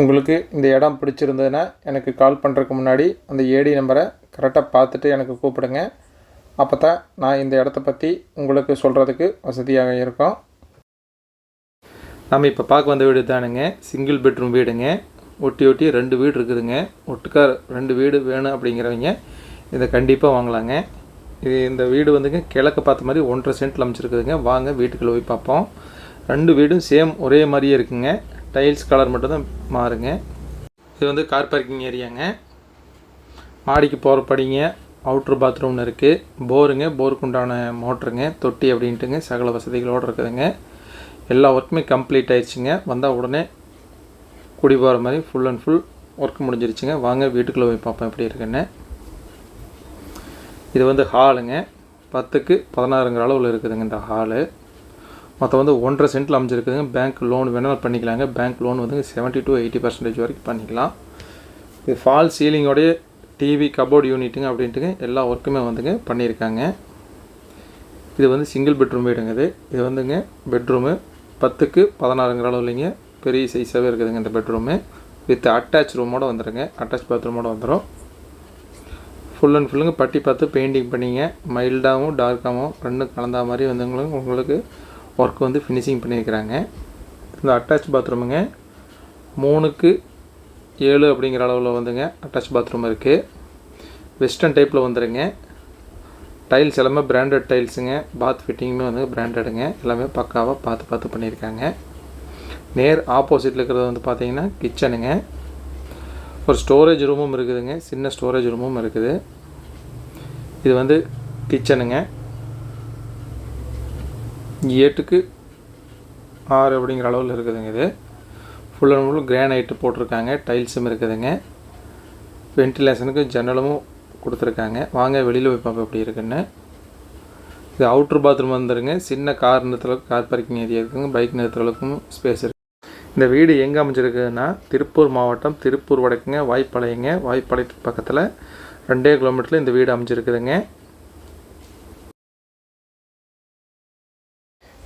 உங்களுக்கு இந்த இடம் பிடிச்சிருந்ததுன்னா எனக்கு கால் பண்ணுறதுக்கு முன்னாடி அந்த ஏடி நம்பரை கரெக்டாக பார்த்துட்டு எனக்கு கூப்பிடுங்க. அப்போ தான் நான் இந்த இடத்த பற்றி உங்களுக்கு சொல்கிறதுக்கு வசதியாக இருக்கும். நம்ம இப்போ பார்க்க வந்த வீடு தானுங்க சிங்கிள் பெட்ரூம் வீடுங்க. ஒட்டி ஒட்டி ரெண்டு வீடு இருக்குதுங்க. ஒட்டுக்கார் ரெண்டு வீடு வேணும் அப்படிங்கிறவங்க இதை கண்டிப்பாக வாங்கலாங்க. இது இந்த வீடு வந்துங்க கிழக்கு பார்த்த மாதிரி ஒன்றரை சென்ட்டில் அமைச்சிருக்குதுங்க. வாங்க வீட்டுக்குள்ளே போய் பார்ப்போம். ரெண்டு வீடும் சேம் ஒரே மாதிரியே இருக்குங்க. டைல்ஸ் கலர் மட்டும் தான் மாறுங்க. இது வந்து கார் பார்க்கிங் ஏரியாங்க மாடிக்கு போகிற படிங்க. அவுட்ரு பாத்ரூம்னு இருக்குது போருங்க. போருக்கு உண்டான மோட்ருங்க தொட்டி அப்படின்ட்டுங்க. சகல வசதிகளோடு இருக்குதுங்க. எல்லா ஒர்க்குமே கம்ப்ளீட் ஆயிடுச்சுங்க. வந்தால் உடனே குடி போகிற மாதிரி ஃபுல் அண்ட் ஃபுல் ஒர்க் முடிஞ்சிருச்சுங்க. வாங்க வீட்டுக்குள்ளே போய் பார்ப்போம் எப்படி இருக்குன்னு. இது வந்து ஹாலுங்க பத்துக்கு பதினாறுங்கிற அளவில் இருக்குதுங்க இந்த ஹாலு மொத்தம் வந்து ஒன்றரை சென்ட்டில் அமைஞ்சிருக்குதுங்க. பேங்க் லோன் வேணாலும் பண்ணிக்கலாங்க. பேங்க் லோன் வந்து செவன்ட்டி டு எயிட்டி பர்சன்டேஜ் வரைக்கும் பண்ணிக்கலாம். இது ஃபால் சீலிங்கோடைய டிவி கபோர்டு யூனிட்டுங்க அப்படின்ட்டுங்க. எல்லா ஒர்க்குமே வந்துங்க பண்ணியிருக்காங்க. இது வந்து சிங்கிள் பெட்ரூம் வீடுங்க இது. இது வந்துங்க பெட்ரூமு பத்துக்கு பதினாறுங்கிற இல்லைங்க பெரிய சைஸாகவே இருக்குதுங்க இந்த பெட்ரூமு வித் அட்டாச் ரூமோடு வந்துடுங்க அட்டாச் பாத்ரூமோடு வந்துடும் ஃபுல் அண்ட் ஃபுல்லுங்க பட்டி பார்த்து பெயிண்டிங் பண்ணிங்க. மைல்டாகவும் டார்க்காகவும் ரெண்டும் கலந்த மாதிரி வந்து உங்களுக்கு ஒர்க் வந்து ஃபினிஷிங் பண்ணியிருக்கிறாங்க. இந்த அட்டாச் பாத்ரூமுங்க மூணுக்கு ஏழு அப்படிங்கிற அளவில் வந்துங்க அட்டாச் பாத்ரூம் இருக்குது வெஸ்டர்ன் டைப்பில் வந்துடுங்க டைல்ஸ் எல்லாமே பிராண்டட் டைல்ஸுங்க பாத் ஃபிட்டிங்குமே வந்து பிராண்டடுங்க எல்லாமே பக்காவாக பார்த்து பார்த்து பண்ணியிருக்காங்க. நேர் ஆப்போசிட்டில் இருக்கிறது வந்து பார்த்தீங்கன்னா கிச்சனுங்க ஒரு ஸ்டோரேஜ் ரூமும் இருக்குதுங்க. சின்ன ஸ்டோரேஜ் ரூமும் இருக்குது. இது வந்து கிச்சனுங்க ஏட்டுக்கு ஆறு அப்படிங்கிற அளவில் இருக்குதுங்க இது. ஃபுல் அண்ட் ஃபுல் கிரானைட்டு போட்டிருக்காங்க டைல்ஸும் இருக்குதுங்க. வென்டிலேஷனுக்கு ஜன்னலும் கொடுத்துருக்காங்க. வாங்க வெளியில் போய் பார்ப்போம் எப்படி இருக்குன்னு. இது அவுட்ரு பாத்ரூம் வந்துருங்க. சின்ன கார் நிறுத்துறதுக்கு கார் பார்க்கிங் ஏரியா இருக்குதுங்க பைக் நிறுத்துறதுக்கும் ஸ்பேஸ் இருக்குது இந்த வீடு எங்கே அமைஞ்சிருக்குதுன்னா திருப்பூர் மாவட்டம் திருப்பூர் வடக்குங்க வாய்ப்பாளையங்க. வாய்ப்பாளையத்துக்கு பக்கத்தில் ரெண்டே கிலோமீட்டரில் இந்த வீடு அமைஞ்சிருக்குதுங்க.